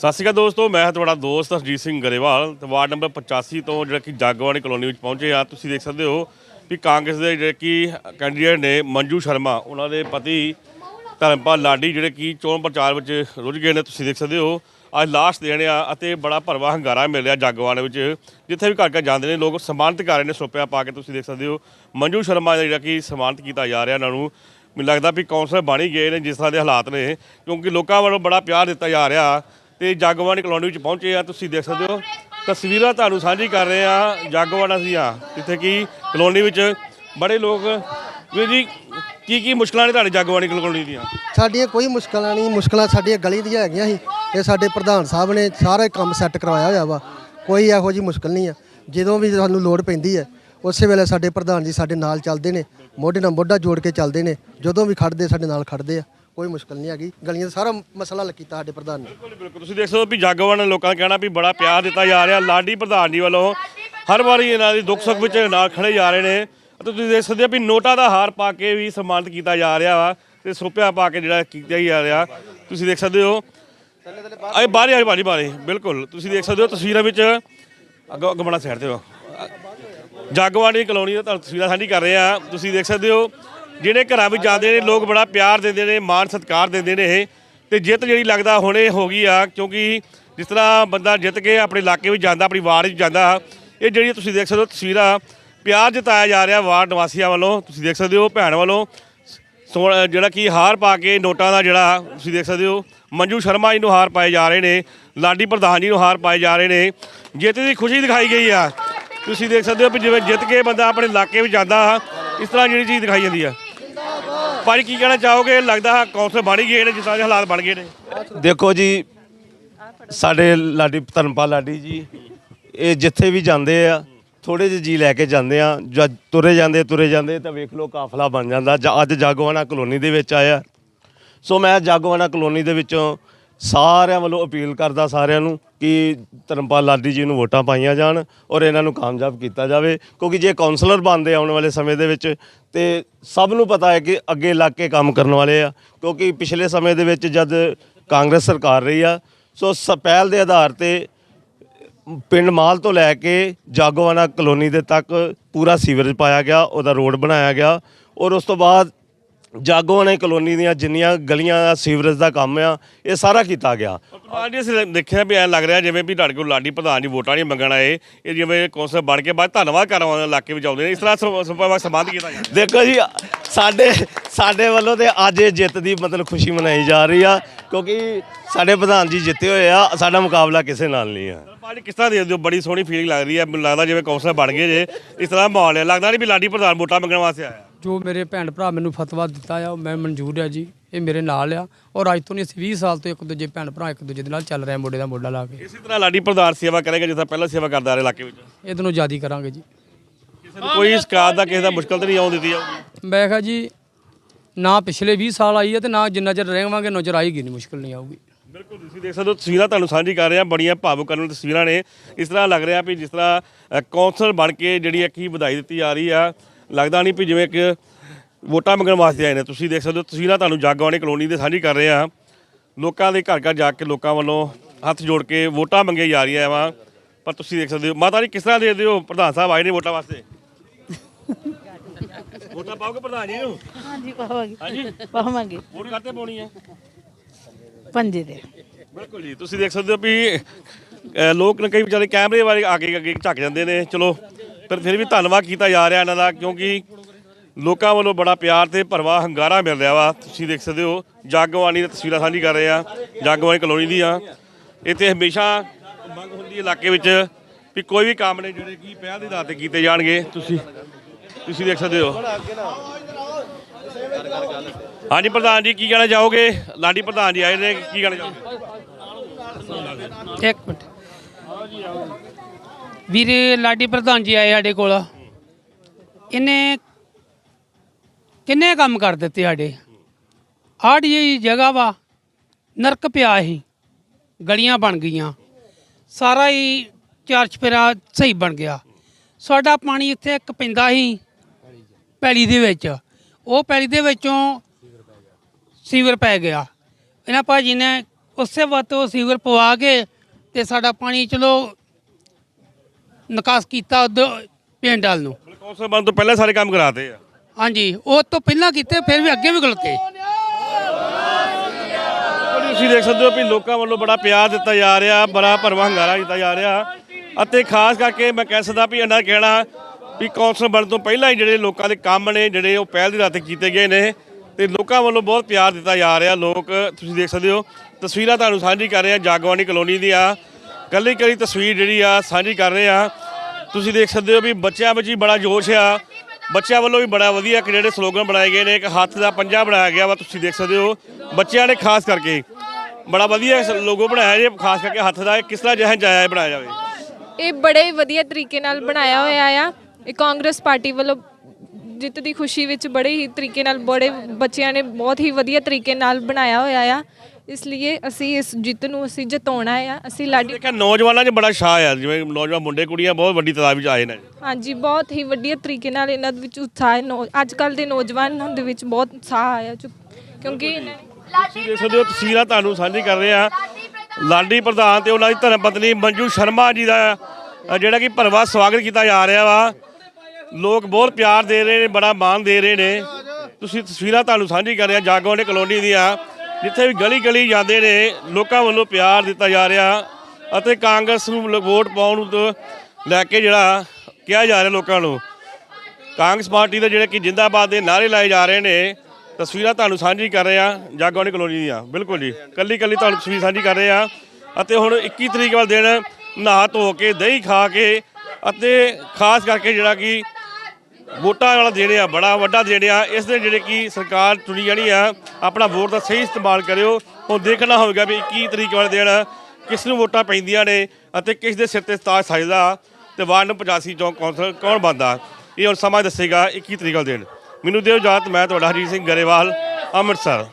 ਸਤਿ ਸ਼੍ਰੀ ਅਕਾਲ ਦੋਸਤੋ, ਮੈਂ ਤੁਹਾਡਾ ਦੋਸਤ ਹਰਜੀਤ ਸਿੰਘ ਗਰੇਵਾਲ ਤੇ ਵਾਰਡ ਨੰਬਰ 85 ਤੋਂ ਜਿਹੜਾ ਕਿ ਜਾਗਵਾਨੀ ਕਲੋਨੀ ਵਿੱਚ ਪਹੁੰਚੇ ਆ ਤੁਸੀਂ ਦੇਖ ਸਕਦੇ ਹੋ ਕਿ ਕਾਂਗਰਸ ਦੇ ਜਿਹੜੇ ਕਿ ਕੈਂਡੀਡੇਟ ਨੇ ਮੰਜੂ ਸ਼ਰਮਾ, ਉਹਨਾਂ ਦੇ ਪਤੀ ਧਰਮਪਾਲ ਲਾਡੀ ਜਿਹੜੇ ਕਿ ਚੋਣ ਪ੍ਰਚਾਰ ਵਿੱਚ ਰੁੱਝ ਗਏ ਨੇ। ਤੁਸੀਂ ਦੇਖ ਸਕਦੇ ਹੋ, ਅੱਜ ਲਾਸਟ ਦੇਣ ਆ ਅਤੇ ਬੜਾ ਭਰਵਾ ਹੰਗਾਰਾ ਮਿਲ ਰਿਹਾ ਜਾਗਵਾਨ ਵਿੱਚ, ਜਿੱਥੇ ਵੀ ਘਰ ਘਰ ਜਾਂਦੇ ਨੇ, ਲੋਕ ਸਨਮਾਨਿਤ ਕਰ ਰਹੇ ਨੇ ਸੋਪਿਆ ਪਾ ਕੇ ਤੁਸੀਂ ਦੇਖ ਸਕਦੇ ਹੋ। ਮੰਜੂ ਸ਼ਰਮਾ ਜਿਹੜਾ ਕਿ ਸਨਮਾਨਿਤ ਕੀਤਾ ਜਾ ਰਿਹਾ ਇਹਨਾਂ ਨੂੰ। ਮੈਨੂੰ ਲੱਗਦਾ ਵੀ ਕੌਂਸਲਰ ਬਣ ਹੀ ਗਏ ਨੇ ਜਿਸ ਤਰ੍ਹਾਂ ਦੇ ਹਾਲਾਤ ਨੇ, ਕਿਉਂਕਿ ਲੋਕਾਂ ਵੱਲੋਂ ਬੜਾ ਪਿਆਰ ਦਿੱਤਾ ਜਾ ਰਿਹਾ ਤੇ ਜਾਗਵਾਨੀ ਕਲੋਨੀ ਵਿੱਚ ਪਹੁੰਚੇ ਆ, ਤੁਸੀਂ ਦੇਖ ਸਕਦੇ ਹੋ। ਤਸਵੀਰਾਂ ਤੁਹਾਨੂੰ ਸਾਂਝੀ ਕਰ ਰਹੇ ਆ, ਜਾਗਵਾਨਾ ਸੀ ਆ। ਜਿੱਥੇ ਕਿ ਕਲੋਨੀ ਵਿੱਚ ਬੜੇ ਲੋਕ, ਵੀਰ ਜੀ, ਕੀ ਕੀ ਮੁਸ਼ਕਲਾਂ ਨੇ ਤੁਹਾਡੇ ਜਾਗਵਾਨੀ ਕਲੋਨੀ ਦੀਆਂ? ਸਾਡੀਆਂ ਕੋਈ ਮੁਸ਼ਕਲਾਂ ਨਹੀਂ, ਮੁਸ਼ਕਲਾਂ ਸਾਡੀਆਂ ਗਲੀ ਦੀਆਂ ਹੈਗੀਆਂ ਸੀ ਇਹ ਸਾਡੇ ਪ੍ਰਧਾਨ ਸਾਹਿਬ ਨੇ ਸਾਰੇ ਕੰਮ ਸੈੱਟ ਕਰਵਾਇਆ ਹੋਇਆ ਵਾ। ਕੋਈ ਇਹੋ ਜੀ ਮੁਸ਼ਕਲ ਨਹੀਂ ਆ। ਜਦੋਂ ਵੀ ਸਾਨੂੰ ਲੋੜ ਪੈਂਦੀ ਹੈ, ਉਸੇ ਵੇਲੇ ਸਾਡੇ ਪ੍ਰਧਾਨ ਜੀ ਸਾਡੇ ਨਾਲ ਚੱਲਦੇ ਨੇ, ਮੋਢੇ ਨਾਲ ਮੋਢਾ ਜੋੜ ਕੇ ਚੱਲਦੇ ਨੇ। ਜਦੋਂ ਵੀ ਖੜਦੇ ਸਾਡੇ ਨਾਲ ਖੜਦੇ ਆ। ਕੋਈ ਮੁਸ਼ਕਲ ਨਹੀਂ ਹੈਗੀ। ਗਲੀਆਂ ਦਾ ਸਾਰਾ ਮਸਲਾ ਹੱਲ ਕੀਤਾ ਸਾਡੇ ਪ੍ਰਧਾਨ ਨੇ। ਬਿਲਕੁਲ ਬਿਲਕੁਲ। ਤੁਸੀਂ ਦੇਖ ਸਕਦੇ ਹੋ ਵੀ ਜਾਗਵਾਨ ਲੋਕਾਂ ਦਾ ਕਹਿਣਾ ਵੀ ਬੜਾ ਪਿਆਰ ਦਿੱਤਾ ਜਾ ਰਿਹਾ। ਲਾਡੀ ਪ੍ਰਧਾਨ ਜੀ ਵੱਲੋਂ ਹਰ ਵਾਰੀ ਇਹਨਾਂ ਦੀ ਦੁੱਖ ਸੁੱਖ ਵਿੱਚ ਨਾਲ ਖੜੇ ਜਾ ਰਹੇ ਨੇ। ਅਤੇ ਤੁਸੀਂ ਦੇਖ ਸਕਦੇ ਹੋ ਵੀ ਨੋਟਾਂ ਦਾ ਹਾਰ ਪਾ ਕੇ ਵੀ ਸਨਮਾਨਿਤ ਕੀਤਾ ਜਾ ਰਿਹਾ ਵਾ ਤੇ ਸਰੁਪਿਆ ਪਾ ਕੇ ਜਿਹੜਾ ਕੀਤਾ ਜਾ ਰਿਹਾ। ਤੁਸੀਂ ਦੇਖ ਸਕਦੇ ਹੋ। ਆਏ, ਬਾਹਰ ਆਏ, ਬਾਹਰ ਬਾਹਰ। ਬਿਲਕੁਲ। ਤੁਸੀਂ ਦੇਖ ਸਕਦੇ ਹੋ ਤਸਵੀਰਾਂ ਵਿੱਚ, ਅੱਗੋਂ ਅੱਗੋਂ ਬਣਾ ਸਾਈਡ ਤੇ ਜਾਗਵਾਨੀ ਕਲੋਨੀ ਦਾ ਤੁਹਾਨੂੰ ਤਸਵੀਰਾਂ ਸਾਂਝੀ ਕਰ ਰਹੇ ਆ ਤੁਸੀਂ ਦੇਖ ਸਕਦੇ ਹੋ ਜਿਹੜੇ ਘਰਾਂ ਵਿੱਚ ਜਾਂਦੇ ਨੇ, ਲੋਕ ਬੜਾ ਪਿਆਰ ਦਿੰਦੇ ਨੇ, ਮਾਣ ਸਤਿਕਾਰ ਦਿੰਦੇ ਨੇ ਇਹ। ਤੇ ਜਿੱਤ ਜਿਹੜੀ ਲੱਗਦਾ ਹੁਣੇ ਹੋ ਗਈ ਆ, ਕਿਉਂਕਿ ਜਿਸ ਤਰ੍ਹਾਂ ਬੰਦਾ ਜਿੱਤ ਕੇ ਆਪਣੇ ਇਲਾਕੇ ਵਿੱਚ ਜਾਂਦਾ, ਆਪਣੀ ਵਾਰਡ ਵਿੱਚ ਜਾਂਦਾ, ਇਹ ਜਿਹੜੀ ਤੁਸੀਂ ਦੇਖ ਸਕਦੇ ਹੋ ਤਸਵੀਰਾਂ, ਪਿਆਰ ਜਤਾਇਆ ਜਾ ਰਿਹਾ ਵਾਰਡ ਨਿਵਾਸੀਆਂ ਵੱਲੋਂ। ਤੁਸੀਂ ਦੇਖ ਸਕਦੇ ਹੋ ਭੈਣ ਵੱਲੋਂ ਸੋ ਜਿਹੜਾ ਕਿ ਹਾਰ ਪਾ ਕੇ ਨੋਟਾਂ ਦਾ ਜਿਹੜਾ, ਤੁਸੀਂ ਦੇਖ ਸਕਦੇ ਹੋ, ਮੰਜੂ ਸ਼ਰਮਾ ਜੀ ਨੂੰ ਹਾਰ ਪਾਏ ਜਾ ਰਹੇ ਨੇ, ਲਾਡੀ ਪ੍ਰਧਾਨ ਜੀ ਨੂੰ ਹਾਰ ਪਾਏ ਜਾ ਰਹੇ ਨੇ। ਜਿੱਤ ਦੀ ਖੁਸ਼ੀ ਦਿਖਾਈ ਗਈ ਆ। ਤੁਸੀਂ ਦੇਖ ਸਕਦੇ ਹੋ ਵੀ ਜਿਵੇਂ ਜਿੱਤ ਕੇ ਬੰਦਾ ਆਪਣੇ ਇਲਾਕੇ ਵਿੱਚ ਜਾਂਦਾ, ਇਸ ਤਰ੍ਹਾਂ ਜਿਹੜੀ ਚੀਜ਼ ਦਿਖਾਈ ਜਾਂਦੀ ਆ। ਭਾਜੀ, ਕੀ ਕਹਿਣਾ ਚਾਹੋਗੇ? ਲੱਗਦਾ ਕੌਂਸਲ ਬਣ ਹੀ ਗਏ ਨੇ, ਜਿਸ ਤਰ੍ਹਾਂ ਦੇ ਹਾਲਾਤ ਬਣ ਗਏ ਨੇ। ਦੇਖੋ ਜੀ, ਸਾਡੇ ਲਾਡੀ, ਧਰਮਪਾਲ ਲਾਡੀ ਜੀ, ਇਹ ਜਿੱਥੇ ਵੀ ਜਾਂਦੇ ਆ ਥੋੜੇ ਜਿਹੇ ਜੀ ਲੈ ਕੇ ਜਾਂਦੇ ਆ ਜਦ ਤੁਰੇ ਜਾਂਦੇ ਤੁਰੇ ਜਾਂਦੇ, ਤਾਂ ਵੇਖ ਲਓ ਕਾਫਲਾ ਬਣ ਜਾਂਦਾ। ਜ- ਅੱਜ ਜਾਗੋਵਾਨਾ ਕਲੋਨੀ ਦੇ ਵਿੱਚ ਆਇਆ। ਸੋ ਮੈਂ ਜਾਗੋਵਾਨਾ ਕਲੋਨੀ ਦੇ ਵਿੱਚੋਂ ਸਾਰਿਆਂ ਵੱਲੋਂ ਅਪੀਲ ਕਰਦਾ ਸਾਰਿਆਂ ਨੂੰ ਕਿ ਧਰਮਪਾਲ ਲਾਡੀ ਜੀ ਨੂੰ ਵੋਟਾਂ ਪਾਈਆਂ ਜਾਣ ਔਰ ਇਹਨਾਂ ਨੂੰ ਕਾਮਯਾਬ ਕੀਤਾ ਜਾਵੇ, ਕਿਉਂਕਿ ਜੇ ਕਾਉਂਸਲਰ ਬਣਦੇ ਆਉਣ ਵਾਲੇ ਸਮੇਂ ਦੇ ਵਿੱਚ, ਤੇ ਸਭ ਨੂੰ ਪਤਾ ਹੈ ਕਿ ਅੱਗੇ ਲੱਗ ਕੇ ਕੰਮ ਕਰਨ ਵਾਲੇ ਆ, ਕਿਉਂਕਿ ਪਿਛਲੇ ਸਮੇਂ ਦੇ ਵਿੱਚ ਜਦ ਕਾਂਗਰਸ ਸਰਕਾਰ ਰਹੀ ਆ, ਸੋ ਸ- ਪਹਿਲ ਦੇ ਆਧਾਰ ਤੇ ਪਿੰਡ ਮਾਲ ਤੋਂ ਲੈ ਕੇ ਜਾਗੋਵਾਨਾ ਕਲੋਨੀ ਦੇ ਤੱਕ ਪੂਰਾ ਸੀਵਰੇਜ ਪਾਇਆ ਗਿਆ, ਉਹਦਾ ਰੋਡ ਬਣਾਇਆ ਗਿਆ ਔਰ ਉਸ ਤੋਂ ਬਾਅਦ ਜਾਗੋਵਾਨਾ ਕਲੋਨੀ ਦੀਆਂ ਜਿੰਨੀਆਂ ਗਲੀਆਂ ਦਾ ਸੀਵਰੇਜ ਦਾ ਕੰਮ ਆ ਇਹ ਸਾਰਾ ਕੀਤਾ ਗਿਆ। ਪ੍ਰਧਾਨ ਜੀ ਅਸੀਂ ਦੇਖਿਆ ਵੀ ਐਂ ਲੱਗ ਰਿਹਾ ਜਿਵੇਂ ਵੀ ਤੁਹਾਡੇ ਕੋਲ ਲਾਡੀ ਪ੍ਰਧਾਨ ਜੀ ਵੋਟਾਂ ਨਹੀਂ ਮੰਗਣ ਆਏ ਇਹ ਜਿਵੇਂ ਕੌਂਸਲ ਬਣ ਕੇ ਬਾਅਦ ਧੰਨਵਾਦ ਕਰਵਾਉਣ ਇਲਾਕੇ ਵਿੱਚ ਆਉਂਦੇ ਨੇ ਇਸ ਤਰ੍ਹਾਂ ਸੰਬੰਧ ਕੀਤਾ ਜਾਂਦਾ ਦੇਖੋ ਜੀ ਸਾਡੇ ਸਾਡੇ ਵੱਲੋਂ ਤੇ ਅੱਜ ਇਹ ਜਿੱਤ ਦੀ ਮਤਲਬ ਖੁਸ਼ੀ ਮਨਾਈ ਜਾ ਰਹੀ ਆ ਕਿਉਂਕਿ ਸਾਡੇ ਪ੍ਰਧਾਨ ਜੀ ਜਿੱਤੇ ਹੋਏ ਆ ਸਾਡਾ ਮੁਕਾਬਲਾ ਕਿਸੇ ਨਾਲ ਨਹੀਂ ਆ। ਭਾਜੀ ਕਿਸ ਤਰ੍ਹਾਂ ਦੇ ਦਿਓ ਬੜੀ ਸੋਹਣੀ ਫੀਲਿੰਗ ਲੱਗ ਰਹੀ ਹੈ ਮੈਨੂੰ ਲੱਗਦਾ ਜਿਵੇਂ ਕੌਂਸਲ ਬਣ ਗਏ ਜੇ ਇਸ ਤਰ੍ਹਾਂ ਮਾਹੌਲ ਹੈ ਲੱਗਦਾ ਨਹੀਂ ਵੀ ਲਾਡੀ ਪ੍ਰਧਾਨ ਵੋਟਾਂ ਮੰਗਣ ਵਾਸਤੇ ਆਇਆ। ਜੋ ਮੇਰੇ ਭੈਣ ਭਰਾ ਮੈਨੂੰ ਫਤਵਾ ਦਿੱਤਾ ਆ ਉਹ ਮੈਂ ਮਨਜ਼ੂਰ ਆ ਜੀ। ਇਹ ਮੇਰੇ ਨਾਲ ਆ ਔਰ ਅੱਜ ਤੋਂ ਨਹੀਂ ਅਸੀਂ 20 ਸਾਲ ਤੋਂ ਇੱਕ ਦੂਜੇ ਭੈਣ ਭਰਾ ਇੱਕ ਦੂਜੇ ਦੇ ਨਾਲ ਚੱਲ ਰਹੇ ਹਾਂ ਮੋਢੇ ਦਾ ਮੋਢਾ ਲਾ ਕੇ। ਇਸੇ ਤਰ੍ਹਾਂ ਲਾਡੀ ਪ੍ਰਧਾਨ ਸੇਵਾ ਕਰੇਗਾ ਜਿਸ ਤਰ੍ਹਾਂ ਪਹਿਲਾਂ ਸੇਵਾ ਕਰਦਾ ਰਿਹਾ ਇਲਾਕੇ ਵਿੱਚ? ਇਹਦੇ ਨੂੰ ਜ਼ਿਆਦੀ ਕਰਾਂਗੇ ਜੀ। ਕਿਸੇ ਨੂੰ ਕੋਈ ਸ਼ਿਕਾਇਤ ਦਾ ਕਿਸੇ ਦਾ ਮੁਸ਼ਕਲ ਤੇ ਨਹੀਂ ਆਉਣ ਦਿੱਤੀ ਜਾਊਗੀ? ਮੈਂ ਕਿਹਾ ਜੀ ਨਾ ਪਿਛਲੇ 20 ਸਾਲ ਆਈ ਹੈ ਤੇ ਨਾ ਜਿੰਨਾ ਚਿਰ ਰਹਿਵਾਂਗੇ ਨਜ਼ਰ ਆਏਗੀ ਨਹੀਂ ਮੁਸ਼ਕਲ ਨਹੀਂ ਆਊਗੀ। ਬਿਲਕੁਲ ਤੁਸੀਂ ਦੇਖ ਸਕਦੇ ਹੋ ਤਸਵੀਰਾਂ ਤੁਹਾਨੂੰ ਸਾਂਝੀ ਕਰ ਰਹੇ ਬੜੀਆਂ ਭਾਵੁਕ ਕਰਨ ਤਸਵੀਰਾਂ ਨੇ। ਇਸ ਤਰ੍ਹਾਂ ਲੱਗ ਰਿਹਾ ਵੀ ਜਿਸ ਤਰ੍ਹਾਂ ਅ, ਕੌਂਸਲ ਬਣ ਕੇ ਜਿਹੜੀ ਇੱਕ ਹੀ ਵਧਾਈ ਦਿੱਤੀ ਜਾ ਰਹੀ ਆ ਲੱਗਦਾ ਨਹੀਂ ਵੀ ਜਿਵੇਂ ਕਿ ਵੋਟਾਂ ਮੰਗਣ ਵਾਸਤੇ ਆਏ ਨੇ। ਤੁਸੀਂ ਦੇਖ ਸਕਦੇ ਹੋ ਤਸਵੀਰਾਂ ਤੁਹਾਨੂੰ ਜਾਗਵਾਨੀ ਕਲੋਨੀ ਦੇ ਸਾਂਝੀ ਕਰ ਰਹੇ ਆ। ਲੋਕਾਂ ਦੇ ਘਰ ਘਰ ਜਾ ਕੇ ਲੋਕਾਂ ਵੱਲੋਂ ਹੱਥ ਜੋੜ ਕੇ ਵੋਟਾਂ ਮੰਗੀਆਂ ਜਾ ਰਹੀਆਂ ਵਾ। ਪਰ ਤੁਸੀਂ ਦੇਖ ਸਕਦੇ ਹੋ ਮਾਤਾ ਜੀ ਕਿਸ ਤਰ੍ਹਾਂ ਦੇਖਦੇ ਹੋ? ਪ੍ਰਧਾਨ ਸਾਹਿਬ ਆਏ ਨੇ ਵੋਟਾਂ ਵਾਸਤੇ। ਵੋਟਾਂ ਪਾਓਗੇ ਪ੍ਰਧਾਨ ਜੀ ਨੂੰ? ਹਾਂਜੀ ਪਾਵਾਂਗੇ। ਹਾਂਜੀ? ਪਾਵਾਂਗੇ। ਵੋਟ ਕਰਤੇ ਪਾਉਣੀ ਹੈ? ਪੰਜੇ ਦੇ। ਬਿਲਕੁਲ ਜੀ ਤੁਸੀਂ ਦੇਖ ਸਕਦੇ ਹੋ ਵੀ ਲੋਕ ਨੇ ਕਈ ਵਿਚਾਰੇ ਕੈਮਰੇ ਵਾਲੇ ਆ ਕੇ ਅੱਗੇ ਝੱਕ ਜਾਂਦੇ ਨੇ। ਚਲੋ ਪਰ ਫਿਰ ਵੀ ਧੰਨਵਾਦ ਕੀਤਾ ਜਾ ਰਿਹਾ ਇਹਨਾਂ ਦਾ, ਕਿਉਂਕਿ ਲੋਕਾਂ ਵੱਲੋਂ ਬੜਾ ਪਿਆਰ ਤੇ ਭਰਵਾ ਹੰਗਾਰਾ ਮਿਲ ਰਿਹਾ ਵਾ। ਤੁਸੀਂ ਦੇਖ ਸਕਦੇ ਹੋ, ਜਾਗਵਾਨੀ ਦੀ ਤਸਵੀਰਾਂ ਸਾਂਝੀ ਕਰ ਰਹੇ ਆ ਜਾਗਵਾਨੀ ਕਲੋਨੀ ਦੀਆਂ। ਇੱਥੇ ਹਮੇਸ਼ਾ ਮੰਗ ਹੁੰਦੀ ਹੈ ਇਲਾਕੇ ਵਿੱਚ ਵੀ ਕੋਈ ਵੀ ਕੰਮ ਨੇ ਜਿਹੜੇ ਕੀ ਪਹਿਲ ਦੇ ਆਧਾਰ ਤੇ ਕੀਤੇ ਜਾਣਗੇ। ਤੁਸੀਂ ਤੁਸੀਂ ਦੇਖ ਸਕਦੇ ਹੋ। ਹਾਂਜੀ, ਪ੍ਰਧਾਨ ਜੀ, ਕੀ ਕਹਿਣਾ ਚਾਹੋਗੇ? ਲਾਡੀ ਪ੍ਰਧਾਨ ਜੀ ਆਏ ਨੇ, ਕੀ ਕਹਿਣਾ ਚਾਹੋਗੇ? ਇੱਕ ਮਿੰਟ। ਵੀਰੇ ਲਾਡੀ ਪ੍ਰਧਾਨ ਜੀ ਆਏ ਸਾਡੇ ਕੋਲ। ਇਹਨੇ ਕਿੰਨੇ ਕੰਮ ਕਰ ਦਿੱਤੇ ਸਾਡੇ। ਆੜੀ ਜੀ ਜਗ੍ਹਾ ਵਾ, ਨਰਕ ਪਿਆ ਸੀ। ਗਲੀਆਂ ਬਣ ਗਈਆਂ। ਸਾਰਾ ਹੀ ਚਾਰ ਚਪੇਰਾ ਸਹੀ ਬਣ ਗਿਆ। ਸਾਡਾ ਪਾਣੀ ਇੱਥੇ ਇੱਕ ਪੈਂਦਾ ਸੀ ਪੈਲੀ ਦੇ ਵਿੱਚ। ਉਹ ਪੈਲੀ ਦੇ ਵਿੱਚੋਂ ਸੀਵਰ ਪੈ ਗਿਆ। ਇਹਨਾਂ ਭਾਜੀ ਨੇ ਉਸੇ ਵਕਤ ਉਹ ਸੀਵਰ ਪਵਾ ਕੇ ਤੇ ਸਾਡਾ ਪਾਣੀ ਚਲੋ ਨਿਕਾਸ ਕੀਤਾ ਉਧਰ ਪਿੰਡ ਵੱਲ ਨੂੰ। ਕੌਂਸਲ ਬਣ ਤੋਂ ਪਹਿਲਾਂ ਸਾਰੇ ਕੰਮ ਕਰਾਤੇ ਆ। ਹਾਂਜੀ ਉਹ ਤੋਂ ਪਹਿਲਾਂ ਕੀਤੇ ਫਿਰ ਵੀ ਅੱਗੇ ਵੀ ਗਲਤੇ ਤੁਸੀਂ ਦੇਖ ਸਕਦੇ ਹੋ ਵੀ ਲੋਕਾਂ ਵੱਲੋਂ ਬੜਾ ਪਿਆਰ ਦਿੱਤਾ ਜਾ ਰਿਹਾ ਬੜਾ ਭਰਵਾਂ ਹੰਗਾਰਾ ਕੀਤਾ ਜਾ ਰਿਹਾ। ਅਤੇ ਖਾਸ ਕਰਕੇ ਮੈਂ ਕਹਿ ਸਕਦਾ ਵੀ ਇਹਨਾਂ ਕਹਿਣਾ ਵੀ ਕੌਂਸਲ ਬਣਨ ਤੋਂ ਪਹਿਲਾਂ ਹੀ ਜਿਹੜੇ ਲੋਕਾਂ ਦੇ ਕੰਮ ਨੇ ਜਿਹੜੇ ਉਹ ਪਹਿਲ ਦੀ ਰਾਤ ਕੀਤੇ ਗਏ ਨੇ ਤੇ ਲੋਕਾਂ ਵੱਲੋਂ ਬਹੁਤ ਪਿਆਰ ਦਿੱਤਾ ਜਾ ਰਿਹਾ। ਲੋਕ ਤੁਸੀਂ ਦੇਖ ਸਕਦੇ ਹੋ ਤਸਵੀਰਾਂ ਤੁਹਾਨੂੰ ਸਾਂਝੀ ਕਰ ਰਹੇ ਆ ਜਾਗਵਾਨੀ ਕਲੋਨੀ ਦੀਆਂ। ਕੱਲੀ ਕੱਲੀ ਤਸਵੀਰ ਜਿਹੜੀ ਆ, ਸਾਂਝੀ ਕਰ ਰਹੇ ਆ। ਤੁਸੀਂ ਦੇਖ ਸਕਦੇ ਹੋ ਵੀ ਬੱਚਿਆਂ ਵਿੱਚ ਵੀ ਬੜਾ ਜੋਸ਼ ਆ। ਬੱਚਿਆਂ ਵੱਲੋਂ ਵੀ ਬੜਾ ਵਧੀਆ ਇੱਕ ਜਿਹੜੇ ਸਲੋਗਨ ਬਣਾਏ ਗਏ ਨੇ, ਇੱਕ ਹੱਥ ਦਾ ਪੰਜਾ ਬਣਾਇਆ ਗਿਆ ਵਾ, ਤੁਸੀਂ ਦੇਖ ਸਕਦੇ ਹੋ। ਬੱਚਿਆਂ ਨੇ ਖਾਸ ਕਰਕੇ ਬੜਾ ਵਧੀਆ ਲੋਗੋ ਬਣਾਇਆ ਜੇ, ਖਾਸ ਕਰਕੇ ਹੱਥ ਦਾ, ਇਹ ਕਿਸ ਤਰ੍ਹਾਂ ਜਹਨ ਜਾਇਆ ਬਣਾਇਆ ਜਾਵੇ? ਇਹ ਬੜੇ ਵਧੀਆ ਤਰੀਕੇ ਨਾਲ ਬਣਾਇਆ ਹੋਇਆ ਆ। ਇਹ ਕਾਂਗਰਸ ਪਾਰਟੀ ਵੱਲੋਂ ਜਿੱਤ ਦੀ ਖੁਸ਼ੀ ਵਿੱਚ ਬੜੇ ਹੀ ਤਰੀਕੇ ਨਾਲ, ਬੜੇ ਬੱਚਿਆਂ ਨੇ ਬਹੁਤ ਹੀ ਵਧੀਆ ਤਰੀਕੇ ਨਾਲ ਬਣਾਇਆ ਹੋਇਆ ਆ। ਇਸ ਲਈ ਅਸੀਂ ਇਸ ਜਿੱਤ ਨੂੰ ਅਸੀਂ ਜਿਤਾਉਣਾ ਆ ਅਸੀਂ ਲਾਡੀ ਦੇਖਿਆ ਨੌਜਵਾਨਾਂ 'ਚ ਬੜਾ ਸ਼ਾਹ ਆ ਜਿਵੇਂ ਨੌਜਵਾਨ ਮੁੰਡੇ ਕੁੜੀਆਂ ਬਹੁਤ ਵੱਡੀ ਤਾਦਾਦ ਵਿੱਚ ਆਏ ਨੇ। ਹਾਂਜੀ ਬਹੁਤ ਹੀ ਵਧੀਆ ਤਰੀਕੇ ਨਾਲ ਇਹਨਾਂ ਦੇ ਵਿੱਚ ਉਤਸ਼ਾਹ ਹੈ ਨੌ- ਅੱਜ ਕੱਲ ਦੇ ਨੌਜਵਾਨਾਂ ਦੇ ਵਿੱਚ ਬਹੁਤ ਉਤਸ਼ਾਹ ਆਇਆ ਕਿਉਂਕਿ ਇਹਨਾਂ ਤੁਸੀਂ ਦੇਖ ਸਕਦੇ ਹੋ ਤਸਵੀਰਾਂ ਤੁਹਾਨੂੰ ਸਾਂਝੀ ਕਰ ਰਹੇ ਆ ਲਾਡੀ ਪ੍ਰਧਾਨ ਤੇ ਉਹਨਾਂ ਦੀ ਧਰਮ ਪਤਨੀ ਮੰਜੂ ਸ਼ਰਮਾ ਜੀ ਦਾ ਅ, ਜਿਹੜਾ ਕਿ ਭਰਵਾ ਸਵਾਗਤ ਕੀਤਾ ਜਾ ਰਿਹਾ ਵਾ। ਲੋਕ ਬਹੁਤ ਪਿਆਰ ਦੇ ਰਹੇ ਨੇ ਬੜਾ ਮਾਣ ਦੇ ਰਹੇ ਨੇ। ਤੁਸੀਂ ਤਸਵੀਰਾਂ ਤੁਹਾਨੂੰ ਸਾਂਝੀ ਕਰ ਰਹੇ ਆ ਜਾਗੋਨੇ ਕਲੋਨੀ ਦੀਆਂ। ਜਿੱਥੇ ਵੀ ਗਲੀ ਗਲੀ ਜਾਂਦੇ ਨੇ, ਲੋਕਾਂ ਵੱਲੋਂ ਪਿਆਰ ਦਿੱਤਾ ਜਾ ਰਿਹਾ ਅਤੇ ਕਾਂਗਰਸ ਨੂੰ ਲ- ਵੋਟ ਪਾਉਣ ਨੂੰ ਤੋਂ ਲੈ ਕੇ ਜਿਹੜਾ ਕਿਹਾ ਜਾ ਰਿਹਾ ਲੋਕਾਂ ਨੂੰ। ਕਾਂਗਰਸ ਪਾਰਟੀ ਦੇ ਜਿਹੜੇ ਕਿ ਜਿੰਦਾਬਾਦ ਦੇ ਨਾਰੇ ਲਾਏ ਜਾ ਰਹੇ ਨੇ, ਤਸਵੀਰਾਂ ਤੁਹਾਨੂੰ ਸਾਂਝੀ ਕਰ ਰਹੇ ਆ ਜਾਗੋਣੀ ਕਲੋਨੀ ਦੀਆਂ। ਬਿਲਕੁਲ ਜੀ ਕੱਲੀ ਕੱਲੀ ਤੁਹਾਨੂੰ ਤਸਵੀਰ ਸਾਂਝੀ ਕਰ ਰਹੇ ਆ ਅਤੇ ਹੁਣ 21 ਤਰੀਕ ਵਾਲੇ ਦਿਨ ਨਹਾ ਧੋ ਕੇ, ਦਹੀਂ ਖਾ ਕੇ ਅਤੇ ਖਾਸ ਕਰਕੇ ਜਿਹੜਾ ਕਿ ਵੋਟਾਂ ਵਾਲਾ ਦੇਣੇ ਆ, ਬੜਾ ਵੱਡਾ ਦੇਣੇ ਆ, ਇਸ ਦੇ ਜਿਹੜੇ ਕਿ ਸਰਕਾਰ ਚੁਣੀ ਜਾਣੀ ਆ, ਆਪਣਾ ਵੋਟ ਦਾ ਸਹੀ ਇਸਤੇਮਾਲ ਕਰਿਓ। ਹੁਣ ਦੇਖਣਾ ਹੋਵੇਗਾ ਵੀ 21 ਤਰੀਕ ਵਾਲੇ ਦਿਨ ਕਿਸ ਨੂੰ ਵੋਟਾਂ ਪੈਂਦੀਆਂ ਨੇ ਅਤੇ ਕਿਸ ਦੇ ਸਿਰ ਤੇ ਤਾਜ ਸਾਜਦਾ ਤੇ ਵਾਰਡ ਨੰਬਰ 85 ਚੌਂਕ ਕੌਂਸਲ ਕੌਣ ਬੰਦਾ ਇਹ ਹੁਣ ਸਮਾਂ ਦੱਸੇਗਾ 21 ਤਰੀਕ ਵਾਲੇ ਦਿਨ। ਮੈਨੂੰ ਦਿਓ ਇਜਾਜ਼ਤ, ਮੈਂ ਤੁਹਾਡਾ ਹਰੀਤ ਸਿੰਘ ਗਰੇਵਾਲ, ਅੰਮ੍ਰਿਤਸਰ।